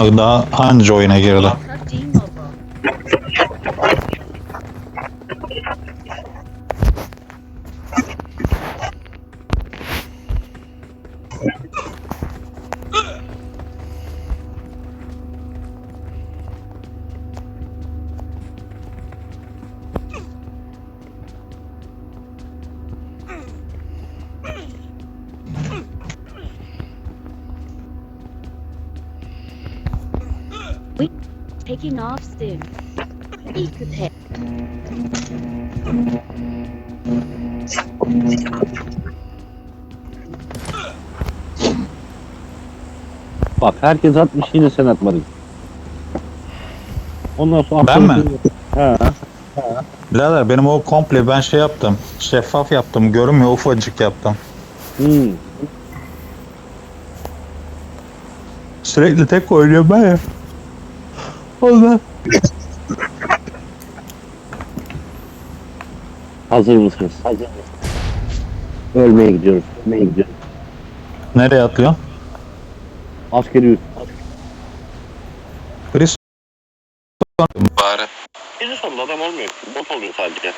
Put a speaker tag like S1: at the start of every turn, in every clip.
S1: Daha anca oyuna girdi.
S2: Herkes atmış yine sen atmadın. Ondan sonra
S1: Ben mi?
S2: He.
S1: Birader benim o komple ben şey yaptım. Şeffaf yaptım. Görünmüyor ufacık yaptım.
S2: Hmm.
S1: Sürekli tek oynuyorum ben ya. Ondan.
S2: Hazır mısınız? Hazır Ölmeye gidiyoruz. Ölmeye gidiyoruz.
S1: Nereye atlıyorsun?
S2: Askeri üs.
S1: Chris. Bari.
S2: Birinci sonunda adam olmuyor. Bot oluyor sadece.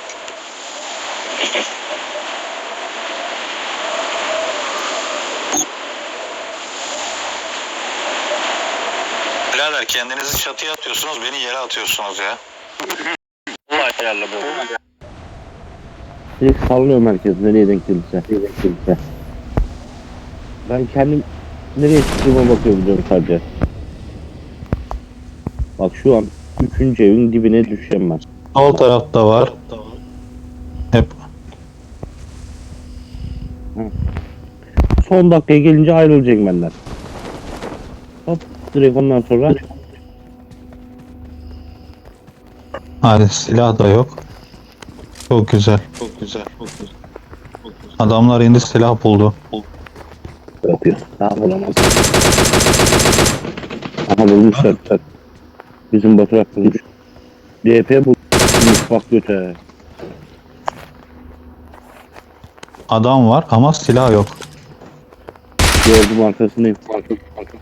S1: Birader kendinizi çatıya atıyorsunuz beni yere atıyorsunuz ya.
S2: Olay ayarla bu. Direkt sallıyorum herkes nereye denk gelirse. Nereye denk gelirse. Ben kendim nereye çıktığıma bakıyorum diyorum sadece. Bak şu an üçüncü evin dibine düşeceğim ben.
S1: Sol tarafta var. Hep
S2: Son dakikaya gelince ayrılacak benden. Hop direkt ondan sonra
S1: hadi silah da yok. Çok güzel. Çok güzel. Adamlar indi silah buldu.
S2: Yapıyor. Daha olamaz. Aha bulmuşlar. Bak. Bizim Baturak bulmuş. DP bulmuş bak göte.
S1: Adam var ama silah yok.
S2: Gördüm arkasındayım. Arka, arka.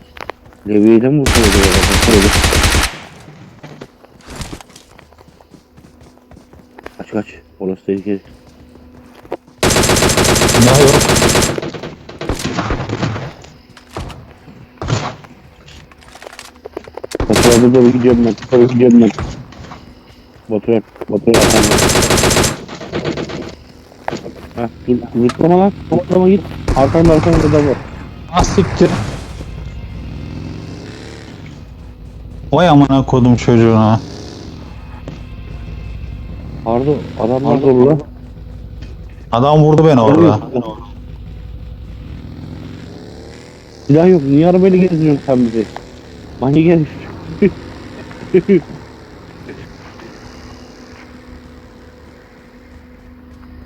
S2: Levi'yle mi vursan acaba? Baksana bir. Kaç kaç. Orası tehlikeli.
S1: Silah yok.
S2: Baturak'a doğru gidiyorum ben. Doğru gidiyorum ben. Baturak. Baturak. Heh, dur, zıplama lan. Zıplama git. Arkanda arkanda adam var.
S1: Ah siktir. Vay amına kodum çocuğuna.
S2: Pardon adamlar lan.
S1: Adam vurdu beni orada.
S2: Silah yok. Niye arabayla gezdiriyorsun sen bizi? Manyak herif.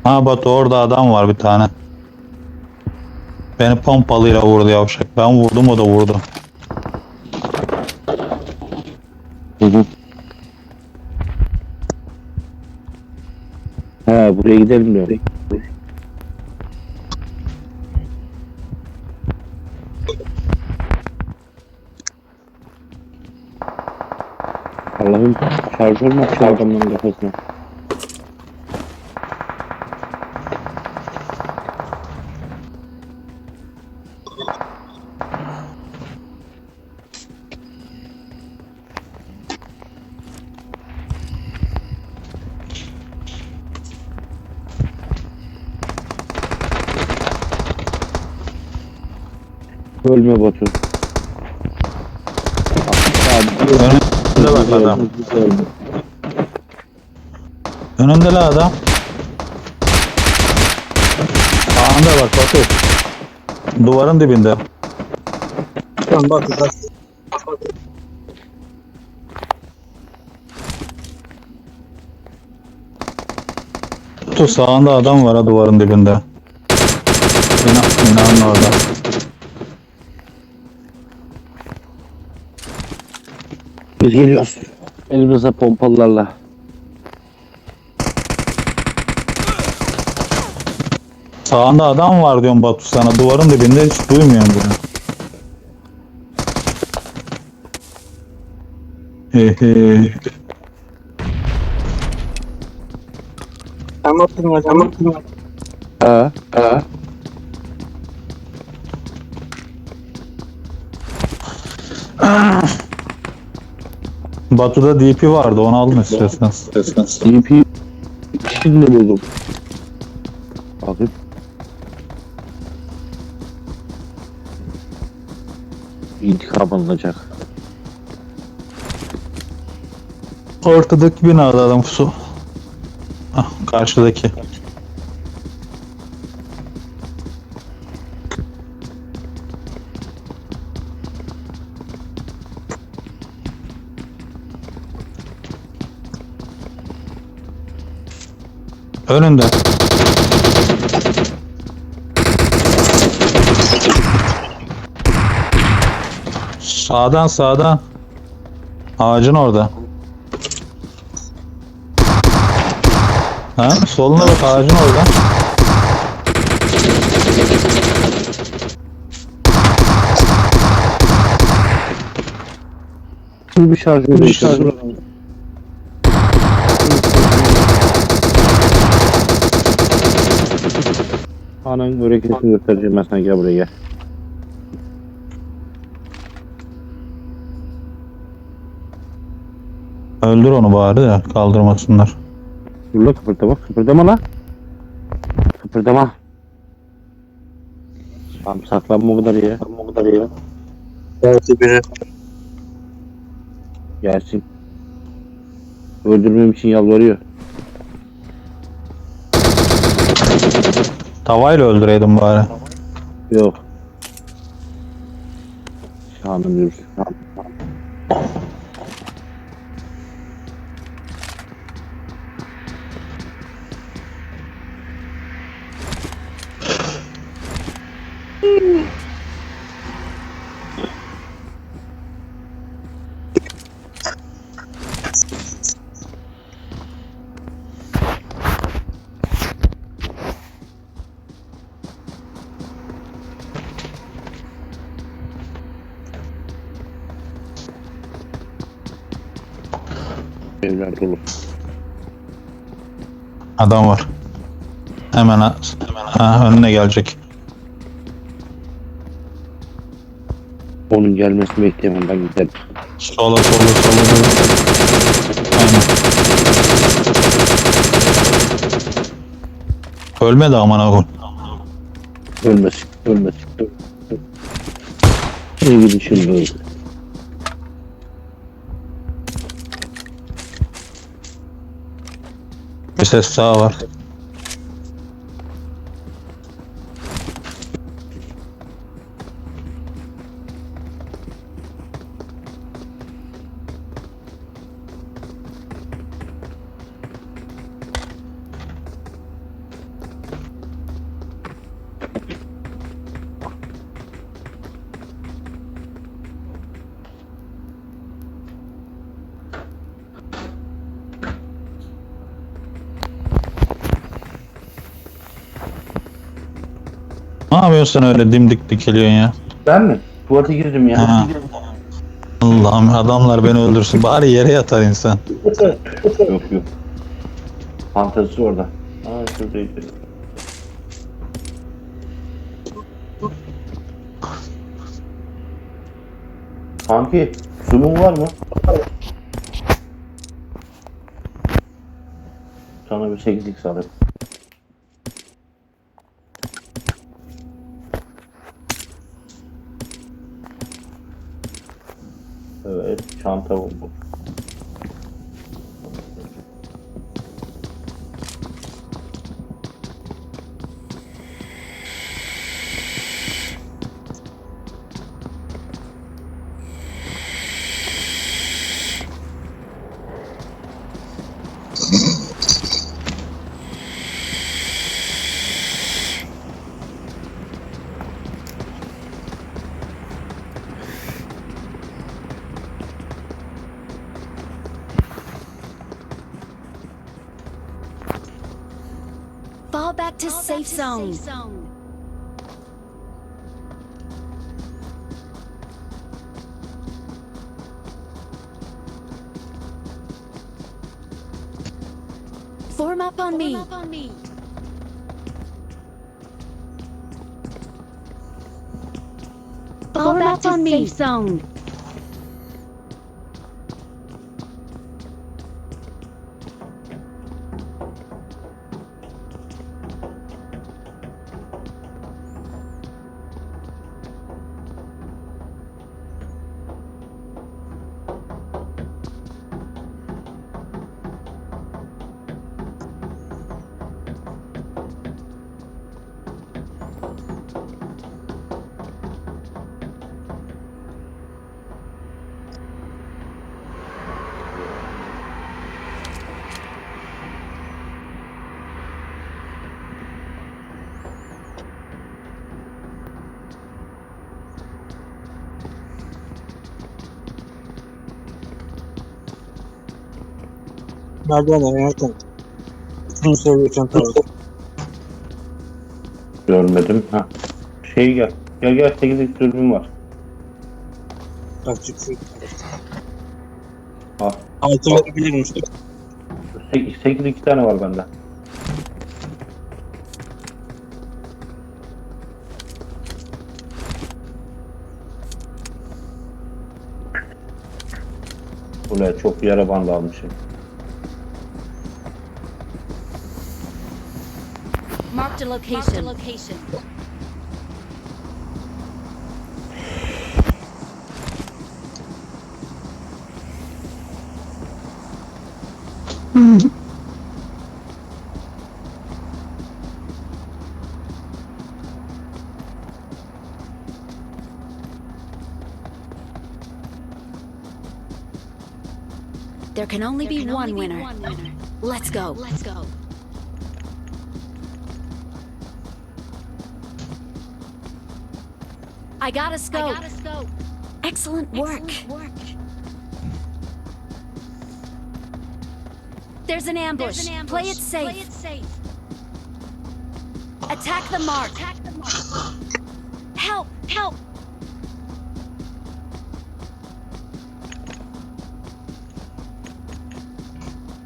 S1: Ha Batu orada adam var bir tane. Beni pompalıyla vurdu yavşak. Ben vurdum o da vurdu.
S2: He buraya gidelim diyor. Şarjör mü açıyor adamların kafasına? Ölme Batu. Abi,
S1: Önünde bak adam. Önünde la adam. Sağında bak Batu. Duvarın dibinde.
S3: Tamam bak bak.
S1: Batu sağında adam var ha duvarın dibinde. Bina, binanın orada.
S2: Biz geliyoruz. Elimizde pompalılarla.
S1: Sağında adam var diyorum Batu sana. Duvarın dibinde hiç duymuyorum bunu. Ehe.
S3: Sen baktın mı? Sen baktın mı?
S2: Ha, ha.
S1: Batu'da DP vardı onu alın istiyorsanız.
S2: DP şimdi buldum. Abi. İntikam alınacak.
S1: Ortadaki binada adam su. Ah, karşıdaki. Önünde. Sağdan sağdan. Ağacın orada. Ha, soluna bak ağacın orada.
S2: Bir şarj bir şarj. Ananın hareketini göstereceğim ben sana gel buraya gel.
S1: Öldür onu bari de kaldırmasınlar.
S2: Dur la kıpırdama kıpırdama la. Kıpırdama. Tamam saklanma o kadar ya. O kadar ya.
S3: Belki biri.
S2: Gelsin. Öldürmem için yalvarıyor.
S1: Tavayla öldüreydin bari.
S2: Yok. Şanım yürüsün. Evler dolu.
S1: Adam var. Hemen hemen ha, önüne gelecek.
S2: Onun gelmesini bekleyemem ben giderim.
S1: Sola sola sola doğru. Aynen. Ölmedi aman koyayım.
S2: Ölmesin, ölmesin. Ne gidin şimdi öldü.
S1: Bir ses daha var. Yapıyorsun öyle dimdik dikiliyorsun ya?
S2: Ben mi? Tuvalete girdim ya.
S1: Ha. Allah'ım adamlar beni öldürsün. Bari yere yatar insan.
S2: Yok yok. Fantezisi orada. Aa şuradaydı. Kanki, sumun var mı? Sana bir 8'lik So all back to,
S4: all safe, to zone. safe zone. Form up on Form me. Up on me. Back, to safe me. zone. Safe zone.
S3: Merdivenler yönetim. Şunu seviyorsun tabii.
S2: Görmedim. Ha. Şey gel. Gel gel 8 dürbün var.
S3: Bak çıksın.
S2: Al.
S3: Altı verebilirmiş.
S2: 8, 8 2 tane var bende. Buraya çok yara bandı almışım.
S4: Marked a location. location. There can only be one winner. Let's go. Let's go. I got a scope. Excellent work. There's an ambush. Play it safe. Attack the mark. Help! Help!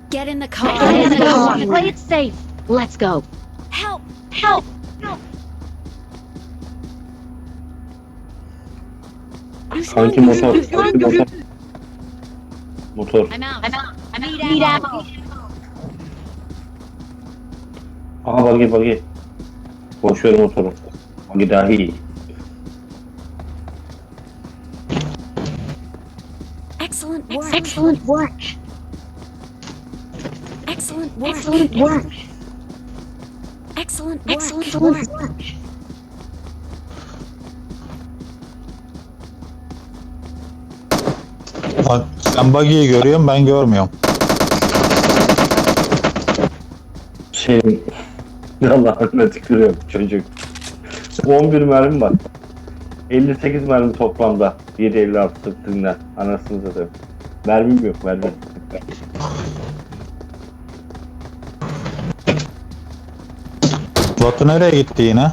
S4: Get in the car.
S5: Get in the car.
S4: Play it safe. Let's go. Help! Help!
S2: Sanki motor. Sanki motor. Motor.
S4: I'm out. I'm out. I need, ammo.
S2: Aha bagi bagi. Boş ver motoru. Bagi daha iyi.
S4: Excellent work. Excellent work. Excellent work. Excellent work. Excellent work. Excellent work.
S1: Bak, Sen buggy'yi görüyorsun ben görmüyorum.
S2: Şey... Allah'ına tükürüyorum çocuk. 11 mermi var. 58 mermi toplamda. 7.56 sırtından. Anasını satayım. Mermim yok mermim.
S1: Batu nereye gitti yine?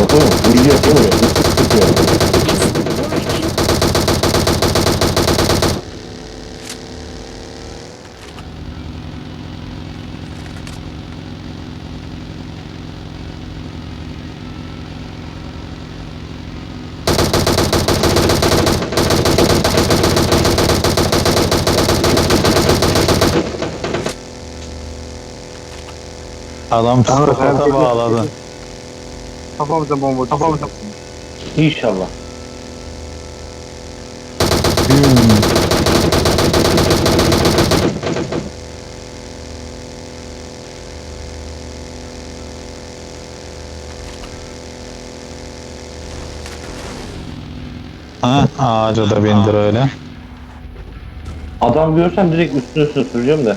S2: Motor mu? Bu gidiyor değil mi? Tutuyor.
S1: Adam
S3: ben-
S1: bağladı.
S3: Kafamıza bomba. Kafamıza
S2: İnşallah.
S1: Hmm. Ha, ağaca da bindir öyle.
S2: Adam görsem direkt üstüne üstüne süreceğim de.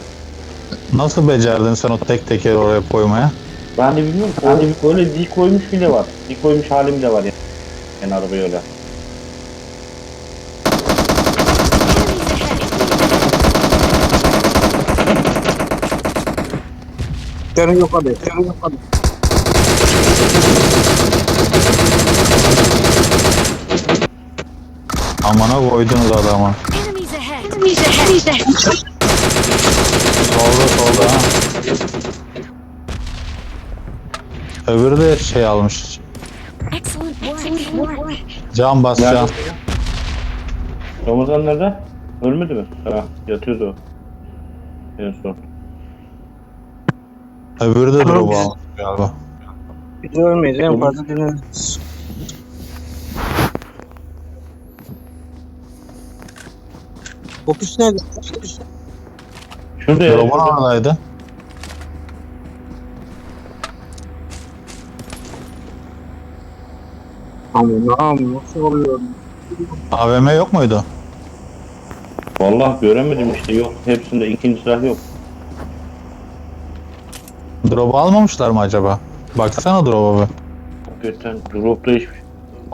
S1: Nasıl becerdin sen o tek tekeri oraya koymaya?
S2: Ben de bilmiyorum. Ben de bir- öyle dik koymuş bile var. Dik koymuş halim de var ya. Yani arabayı öyle.
S3: Canı yok hadi. Canı yok hadi.
S1: Amana koydunuz adamı.
S4: Enemies ahead. Enemies ahead!
S1: Solda ha. Öbürü de şey almış. Can bas
S2: Nerede?
S1: can.
S2: Ramazan nerede? Ölmedi mi? Ha, yatıyordu o. En son.
S1: Öbürü de drop almış galiba.
S3: Bir de ölmeyiz en fazla dinleniriz. Fokus nerede? Fokus.
S2: Şurada ya. Şurada.
S1: oradaydı.
S3: Aman nasıl oluyor?
S1: AVM yok muydu?
S2: Vallahi göremedim işte yok. Hepsinde ikinci silah yok.
S1: Drop almamışlar mı acaba? Baksana drop'a bir.
S2: Hakikaten dropta hiçbir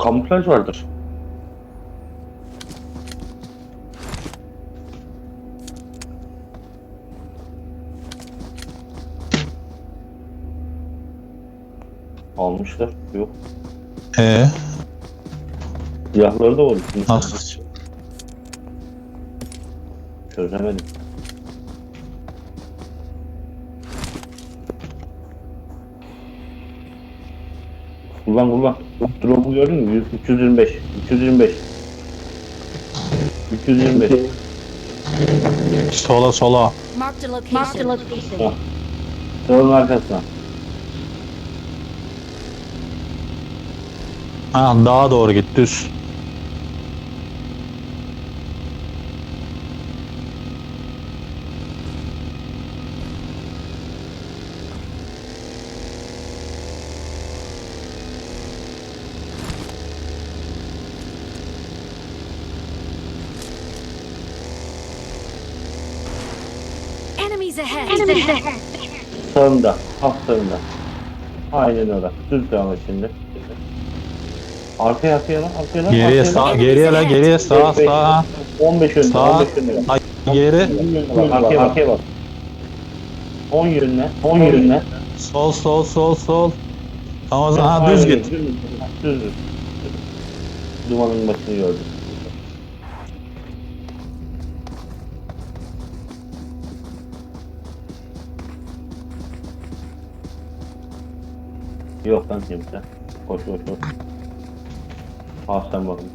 S2: kamuflaj vardır. Almışlar. Yok.
S1: Ee,
S2: Silahları da var.
S1: nasıl?
S2: Çözemedim. Kullan kullan. Drop'u gördün mü? 100 325. 325. 325.
S1: Sola sola.
S4: Marked a location. Marked a location.
S2: Drop'un arkasına.
S1: Ha daha doğru git düz.
S4: Enemies ahead. Enemies ahead.
S2: Sağında. Haf sağında. Aynen öyle. Düz devam et şimdi. Arkaya arkaya lan. Arkaya lan.
S1: Geriye
S2: arkaya lan.
S1: sağ, geriye la geriye sağ sağ.
S2: 15 yönüne.
S1: Sağ.
S2: 15 yönüne.
S1: Ay, geri.
S2: Bak, arkaya bak. Arkaya bak. 10 yönüne. 10 yönüne.
S1: Sol sol sol sol. Tamam o zaman ha, düz
S2: Aynen,
S1: git.
S2: Düz düz. düz. Dumanın başını gördüm. Yok lan kimse. Koş koş koş. Al sen bakın.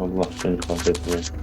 S2: Allah seni kahretmesin.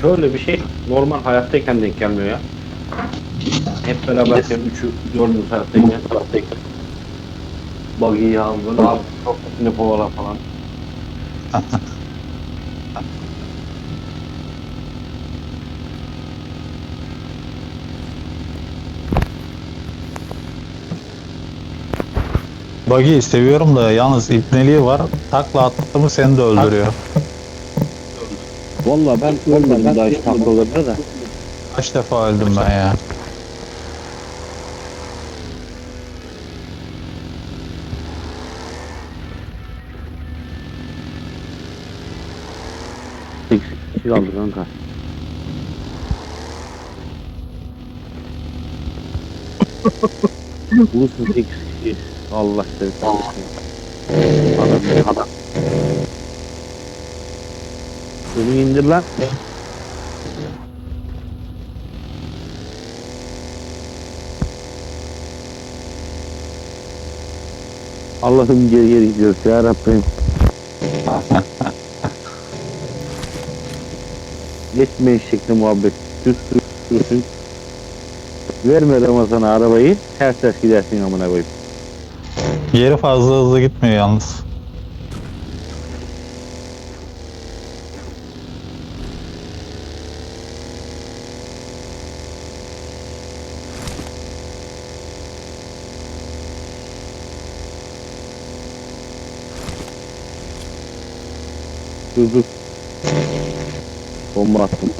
S2: Şöyle bir şey normal hayattayken denk gelmiyor ya. Hep beraber sen üçü gördünüz hayattayken. hayattayken. Buggy'yi al böyle al. Çok ne kovala falan.
S1: Buggy'i seviyorum da yalnız ipneliği var. Takla attı mı seni de öldürüyor.
S2: Valla ben ölmedim daha hiç taklalarda da.
S1: Kaç defa öldüm ben ya.
S2: Tek kişi kaldı kanka. Bulursun tek kişi. Allah seni kahretsin. Adam adam. Şunu indir lan.
S6: Allah'ım geri geri gidiyoruz ya Rabbim. Geçme eşekli muhabbet. Düz sürürsün. Verme Ramazan'a arabayı. Ters ters gidersin amına koyayım.
S1: Yeri fazla hızlı gitmiyor yalnız.
S6: Dur dur. Bomba attım.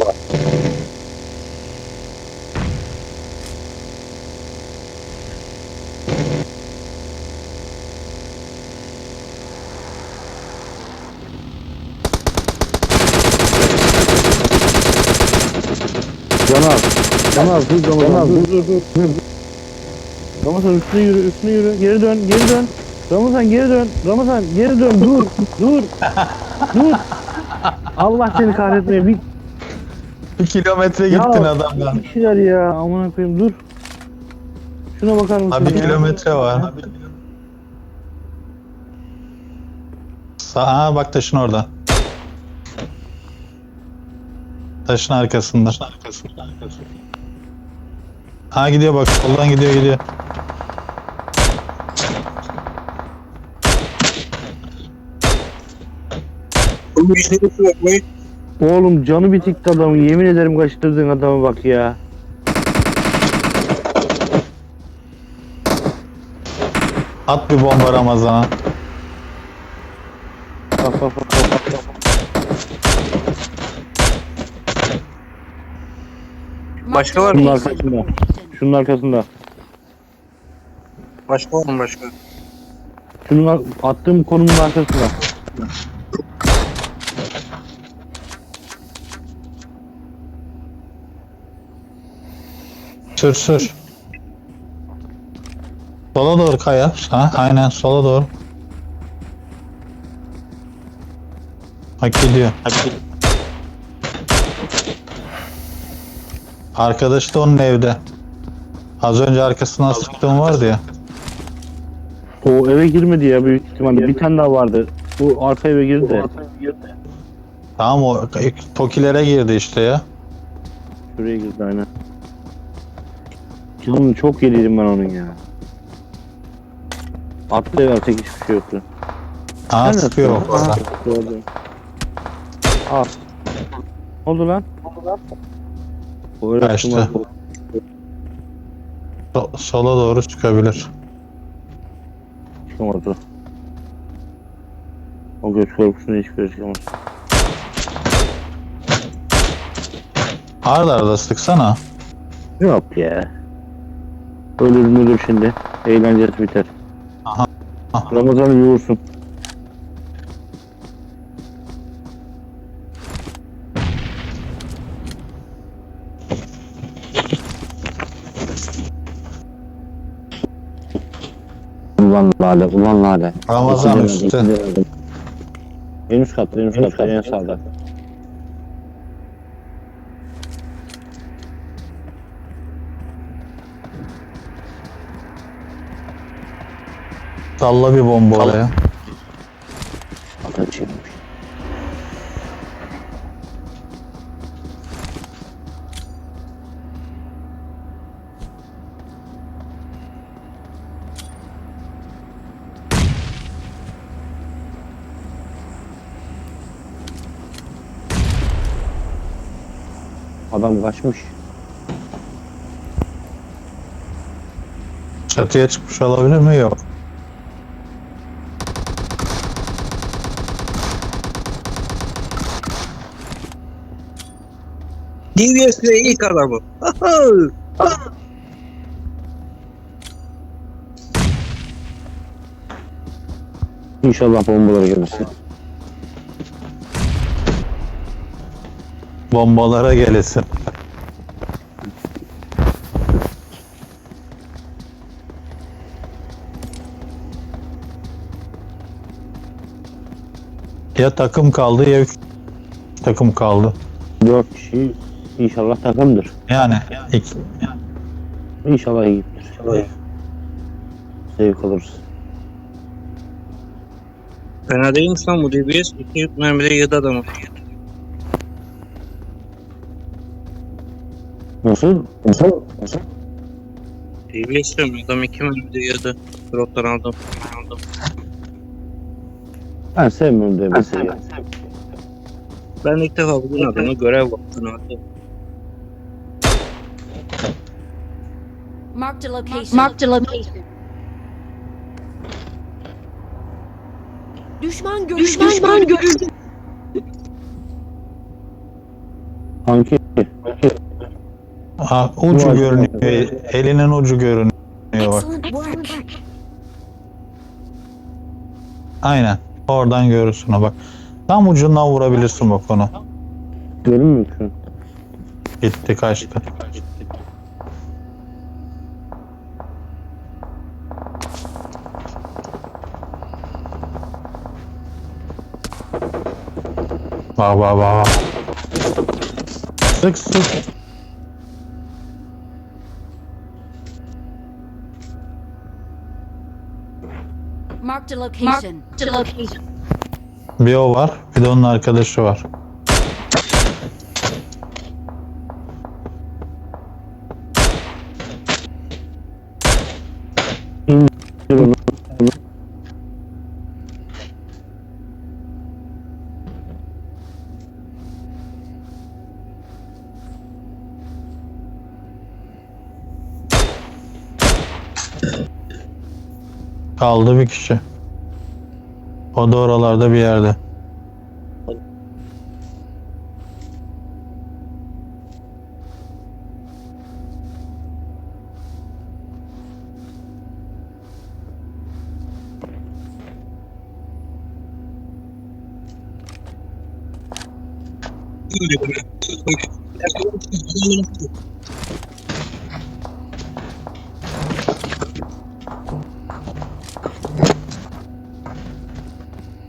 S6: Canan. Canan dur Canan dur dur dur. dur. Ramazan üstüne yürü üstüne yürü. Geri dön geri dön. Ramazan geri dön. Ramazan geri dön dur. Dur. Allah seni kahretmeye bir
S1: Bir kilometre
S6: Ya,
S1: gittin adamdan.
S6: bir şeyler ya amına koyayım dur. Şuna bakar mısın
S1: Ha bir
S6: ya?
S1: kilometre var. Sağa bak taşın orada. Taşın arkasında. Ha gidiyor bak soldan gidiyor gidiyor.
S3: Bırakmayın.
S6: Oğlum canı bitikti adamın yemin ederim kaçırdığın adama bak ya.
S1: At bir bomba Ramazan'a.
S6: Bak bak bak bak. bak, bak.
S3: Başka var
S6: Şunun
S3: mı?
S6: arkasında. Şunun arkasında.
S3: Başka var mı başka?
S6: Şunun ar- attığım konumun arkasında.
S1: Sür sür. Sola doğru kaya. Ha, aynen sola doğru. Bak gidiyor. Arkadaş da onun evde. Az önce arkasından sıktığım vardı ya.
S6: O eve girmedi ya büyük ihtimalle. Bir tane daha vardı. Bu arka eve girdi de.
S1: Tamam o Tokilere girdi işte ya.
S6: Şuraya girdi aynen. Canım çok yeriydim ben onun ya. Atlı eve atek hiçbir şey yoktu.
S1: Ha
S6: Nerede
S1: sıkıyor
S6: atıyor?
S1: orada.
S6: Aha, gördüm. Al. Ne oldu lan? O öyle
S1: Kaçtı.
S6: atılmaz.
S1: So- sola doğru çıkabilir.
S6: Çıkamadı. O göz korkusunu hiçbir çıkamaz.
S1: Arda arda sıksana.
S6: Yok ya. Ölür müdür şimdi. Eğlencesi biter.
S1: Aha. Aha.
S6: Ramazan'ı bir vursun. Ulan lale, ulan lale.
S1: Ramazan üstü.
S6: En üst katta, en üst katta, en sağda.
S1: Salla bir bomba oraya.
S6: Kaçıymış. Adam kaçmış.
S1: Çatıya çıkmış olabilir mi? Yok.
S3: DBS'de ilk adamı.
S6: İnşallah bombaları gelirsin.
S1: Bombalara gelesin. Ya takım kaldı ya üç takım kaldı.
S6: Dört kişi inşallah takımdır.
S1: Yani iki,
S6: İnşallah iyidir. Zevk alırız.
S3: Fena değilmiş lan bu DBS. İki mermide yedi adamı.
S2: Nasıl? Nasıl? Nasıl?
S3: DBS diyorum adam iki mermide yedi. Drop'tan aldım. aldım.
S2: Ben sevmiyorum DBS'yi. ya.
S3: Ben ilk defa bugün adamı görev vaktini
S4: Marked a location. Marked a location. Düşman görüldü. Düşman, görüldü.
S2: Kanki.
S1: Ha, ucu görünüyor. Elinin ucu görünüyor bak. Aynen. Oradan görürsün o bak. Tam ucundan vurabilirsin bak onu.
S2: Görünmüyor şu an.
S1: Gitti kaçtı. Bak bak bak. Sık sık.
S4: Marked a location. Marked a location.
S1: Bir o var. Bir de onun arkadaşı var.
S2: Dur onu.
S1: Kaldı bir kişi. O da oralarda bir yerde.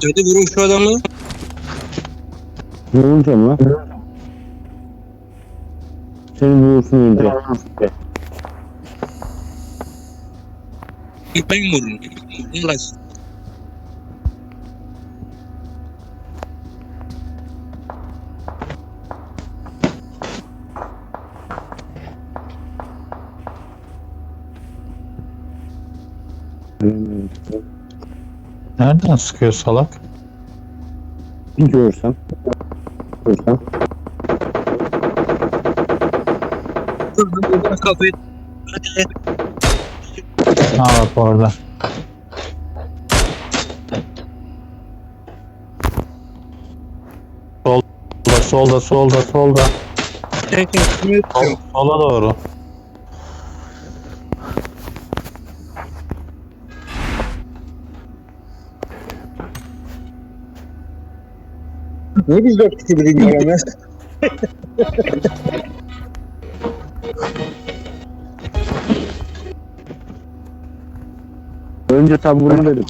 S3: Hadi vurun şu adamı.
S2: Ne olacağım lan? Seni vursun önce.
S3: Ben vurun. Allah
S1: Nereden sıkıyor salak?
S2: Bir görsem. Görsem.
S3: Kafayı.
S1: Ha bak orada. Solda, solda, solda, solda. Sol, sola doğru.
S3: Ne biz dört kişi ya.
S2: Önce tabi bunu dedim.